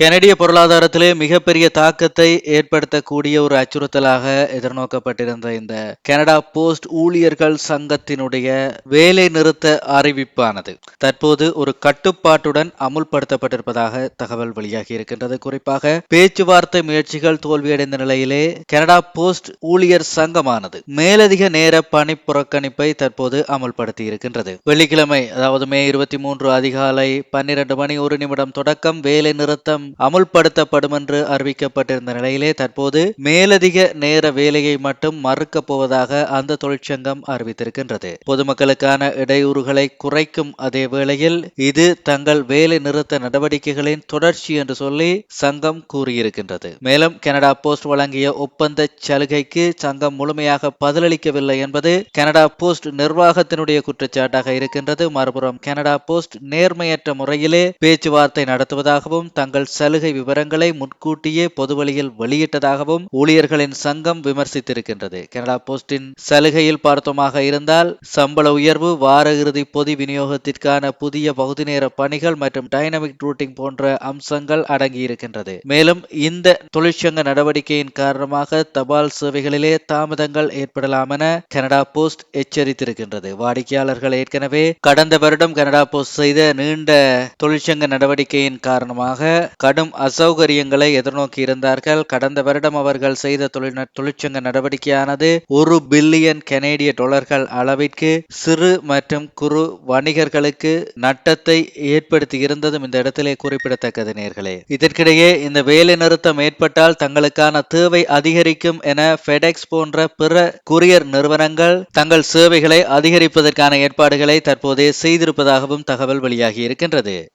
கனடிய பொருளாதாரத்திலே மிகப்பெரிய தாக்கத்தை ஏற்படுத்தக்கூடிய ஒரு அச்சுறுத்தலாக எதிர்நோக்கப்பட்டிருந்த இந்த கனடா போஸ்ட் ஊழியர்கள் சங்கத்தினுடைய வேலை நிறுத்த அறிவிப்பானது. தற்போது ஒரு கட்டுப்பாட்டுடன் அமுல்படுத்தப்பட்டிருப்பதாக தகவல் வெளியாகி இருக்கின்றது. குறிப்பாக பேச்சுவார்த்தை முயற்சிகள் தோல்வியடைந்த நிலையிலே கனடா போஸ்ட் ஊழியர் சங்கமானது மேலதிக நேர பணி புறக்கணிப்பை தற்போது அமுல்படுத்தி இருக்கின்றது. வெள்ளிக்கிழமை அதாவது மே இருபத்தி மூன்று அதிகாலை பன்னிரண்டு மணி ஒரு நிமிடம் தொடக்கம் வேலை நிறுத்தம் அமுல்படுத்தப்படும் என்று அறிவிக்கப்பட்டிருந்த நிலையிலே தற்போது மேலதிக நேர வேலையை மட்டும் மறுக்கப் போவதாக அந்த தொழிற்சங்கம் அறிவித்திருக்கின்றது. பொதுமக்களுக்கான இடையூறுகளை குறைக்கும் அதே வேளையில் இது தங்கள் வேலை நிறுத்த நடவடிக்கைகளின் தொடர்ச்சி என்று சொல்லி சங்கம் கூறியிருக்கின்றது. மேலும் கனடா போஸ்ட் வழங்கிய ஒப்பந்த சலுகைக்கு சங்கம் முழுமையாக பதிலளிக்கவில்லை என்பது கனடா போஸ்ட் நிர்வாகத்தினுடைய குற்றச்சாட்டாக இருக்கின்றது. மறுபுறம் கனடா போஸ்ட் நேர்மையற்ற முறையிலே பேச்சுவார்த்தை நடத்துவதாகவும் தங்கள் சலுகை விவரங்களை முன்கூட்டியே பொதுவழியில் வெளியிட்டதாகவும் ஊழியர்களின் சங்கம் விமர்சித்திருக்கின்றது. கனடா போஸ்டின் சலுகையில் பார்த்தோமாக இருந்தால் சம்பள உயர்வு வார இறுதி பொதி விநியோகத்திற்கான புதிய பகுதி நேர பணிகள் மற்றும் டைனமிக் ரூட்டிங் போன்ற அம்சங்கள் அடங்கியிருக்கின்றது. மேலும் இந்த தொழிற்சங்க நடவடிக்கையின் காரணமாக தபால் சேவைகளிலே தாமதங்கள் ஏற்படலாம் என கனடா போஸ்ட் எச்சரித்திருக்கின்றது. வாடிக்கையாளர்கள் ஏற்கனவே கடந்த வருடம் கனடா போஸ்ட் செய்த நீண்ட தொழிற்சங்க நடவடிக்கையின் காரணமாக கடும் அசௌகரியங்களை எதிர்நோக்கி இருந்தார்கள். கடந்த வருடம் அவர்கள் செய்த தொழிற்சங்க நடவடிக்கையானது ஒரு பில்லியன் கனேடிய டாலர்கள் அளவிற்கு சிறு மற்றும் குறு வணிகர்களுக்கு நட்டத்தை ஏற்படுத்தி இருந்ததும் இந்த இடத்திலே குறிப்பிடத்தக்கது நேர்களே. இதற்கிடையே இந்த வேலை நிறுத்தம் ஏற்பட்டால் தங்களுக்கான தேவை அதிகரிக்கும் என ஃபெடெக்ஸ் போன்ற பிற குரியர் நிறுவனங்கள் தங்கள் சேவைகளை அதிகரிப்பதற்கான ஏற்பாடுகளை தற்போது செய்திருப்பதாகவும் தகவல் வெளியாகி இருக்கின்றது.